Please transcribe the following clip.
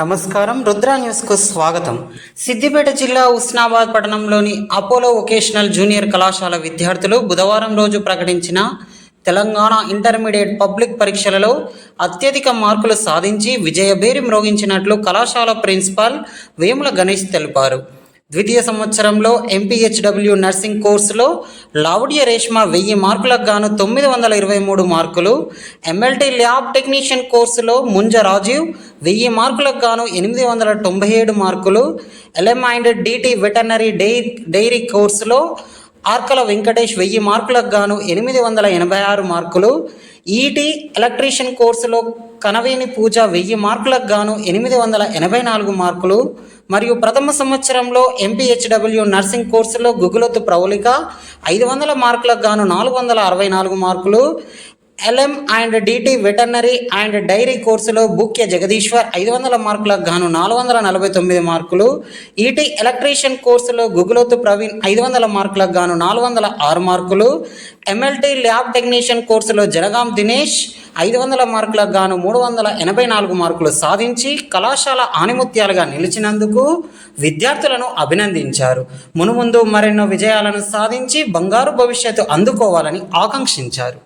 నమస్కారం. రుద్ర న్యూస్కు స్వాగతం. సిద్దిపేట జిల్లా ఉస్నాబాద్ పట్టణంలోని అపోలో వొకేషనల్ జూనియర్ కళాశాల విద్యార్థులు బుధవారం రోజు ప్రకటించిన తెలంగాణ ఇంటర్మీడియట్ పబ్లిక్ పరీక్షలలో అత్యధిక మార్కులు సాధించి విజయభేరి మ్రోగించినట్లు కళాశాల ప్రిన్సిపాల్ వేముల గణేష్ తెలిపారు. ద్వితీయ సంవత్సరంలో ఎంపీహెచ్డబ్ల్యూ నర్సింగ్ కోర్సులో లావుడియ రేష్మ వెయ్యి మార్కులకు గాను తొమ్మిది వందల ఇరవై మూడు మార్కులు ఎంఎల్టీ ల్యాబ్ టెక్నీషియన్ కోర్సులో ముంజ రాజీవ్ వెయ్యి మార్కులకు గాను ఎనిమిది వందల తొంభై ఏడు మార్కులు ఎల్ఎం అండ్ డిటి వెటర్నరీ డై డైరీ కోర్సులో ఆర్కల వెంకటేష్ వెయ్యి మార్కులకు గాను ఎనిమిది వందల ఎనభై ఆరు మార్కులు. ఈటీ ఎలక్ట్రీషియన్ కోర్సులో కనవేని పూజ వెయ్యి మార్కులకు గాను ఎనిమిది వందల ఎనభై నాలుగు మార్కులు. మరియు ప్రథమ సంవత్సరంలో ఎంపీహెచ్డబ్ల్యూ నర్సింగ్ కోర్సులో గుగులొత్తు ప్రౌలిక ఐదు వందల మార్కులకు గాను నాలుగు వందల అరవై నాలుగు మార్కులు. LM and DT veterinary and dairy కోర్సులో బుక్య జగదీశ్వర్ ఐదు వందల మార్కులకు గాను నాలుగు వందల నలభై తొమ్మిది మార్కులు. ఈటీ ఎలక్ట్రీషియన్ కోర్సులో గుగులోతు ప్రవీణ్ ఐదు వందల మార్కులకు గాను నాలుగు వందల ఆరు మార్కులు. ఎంఎల్టీ ల్యాబ్ టెక్నీషియన్ కోర్సులో జనగాం దినేష్ ఐదు వందల మార్కులకు గాను మూడు వందల ఎనభై నాలుగు మార్కులు సాధించి కళాశాల ఆనిముత్యాలుగా నిలిచినందుకు విద్యార్థులను అభినందించారు. మునుముందు మరెన్నో విజయాలను సాధించి బంగారు భవిష్యత్తు అందుకోవాలని ఆకాంక్షించారు.